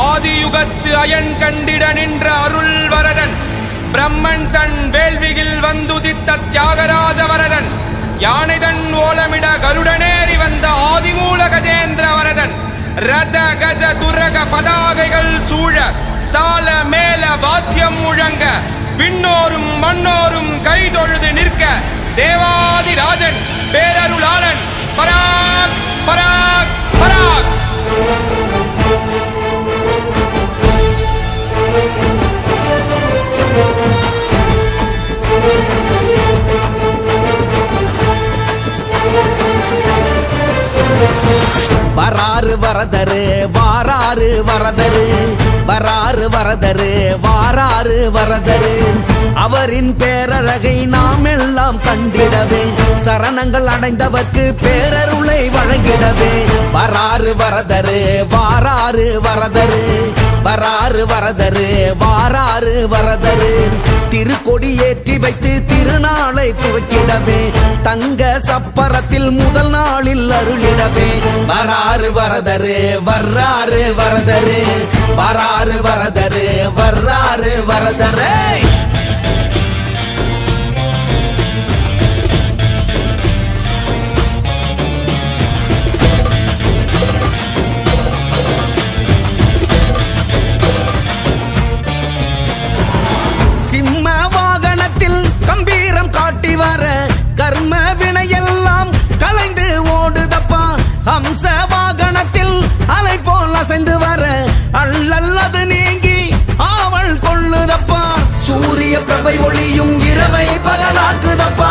ஆதியுகத்து iron கண்டிட நின்ற அருள் வரதன் பிரம்மன் தன் வேள்வியில் வந்துதித்த தியாகராஜ வரதன் யானைதன் ஓலமிட கருடனேறி வந்த ஆதிமூல கஜேந்திர வரதன் ரத கஜ துரக பதாகைகள் சூழ தாள மேல வாத்தியம் முழங்க விண்ணோரும் மண்ணோரும் கைதொழுது நிற்க தேவாதிராஜன் வரதரு வாராறு வரதரு வராறு வரதரு வாராறு வரதரு. அவரின் பேரழகை நாம் எல்லாம் கண்டிடவே. சரணங்கள் அடைந்தவர்க்கு பேரருளை வழங்கிடவே. வராறு வரதரு வாராறு வரதரு வராறு வரதரு வாராறு வரதரு. திருக்கொடியேற்றி துவக்கிடவே தங்க சப்பரத்தில் முதல் நாளில் அருளிடவே. வராறு வரதரு வர்றாரு வரதரு வராறு வரதரு வர்றாரு வரதரே. வாகனத்தில் அலை போல் அசைந்து வர அள்ளல்லது நீங்கி ஆவல் கொள்ளுதப்பா. சூரிய பிரபை ஒளியும் இரவை பகலாக்குதப்பா.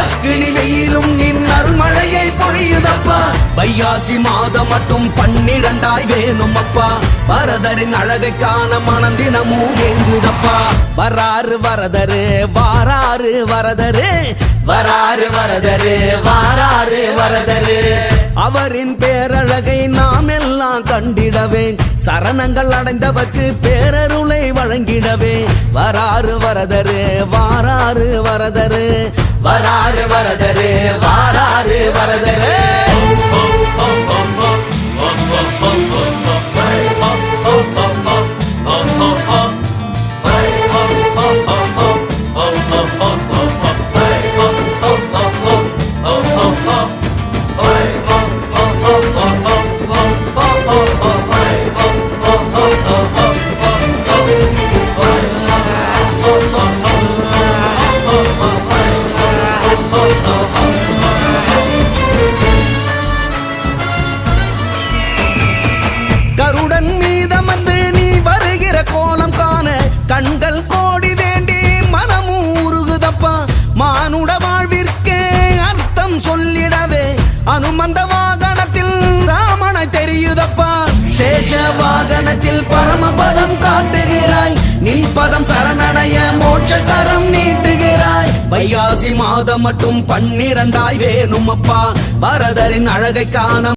அக்னி வெயிலும் நின் அருள்மழையை பொழியுதப்பா. வையாசி மாதம் மட்டும் பன்னிரண்டாய் வேணும் அப்பா வரதரின் அழகை காண மனந்தினமும் ஏங்குதப்பா வராறு வரதரு வாராறு வரதரு. வராறு வரதரு வாராறு வரதரு. அவரின் பேரழகை நாம் எல்லாம் கண்டிடவே. சரணங்கள் அடைந்தவர்க்கு பேரருளை வழங்கிடவே. வராறு வரதரு வாராறு வரதரு. வராறு வரதரு வாராறு வரதரு. கருடன் வாழ்விற்கே அர்த்தம் சொல்லிடவே அனுமந்த வாகனத்தில் ராமனை தெரியுதப்பா. சேஷ வாகனத்தில் பரமபதம் காட்டுகிறாய். நீ பதம் சரணடைய மோட்சகரம் நீட்டுகிறாய். வைகாசி மாதம் மட்டும் பன்னிரண்டாய் வேணும் அப்பா பரதரின் அழகை காண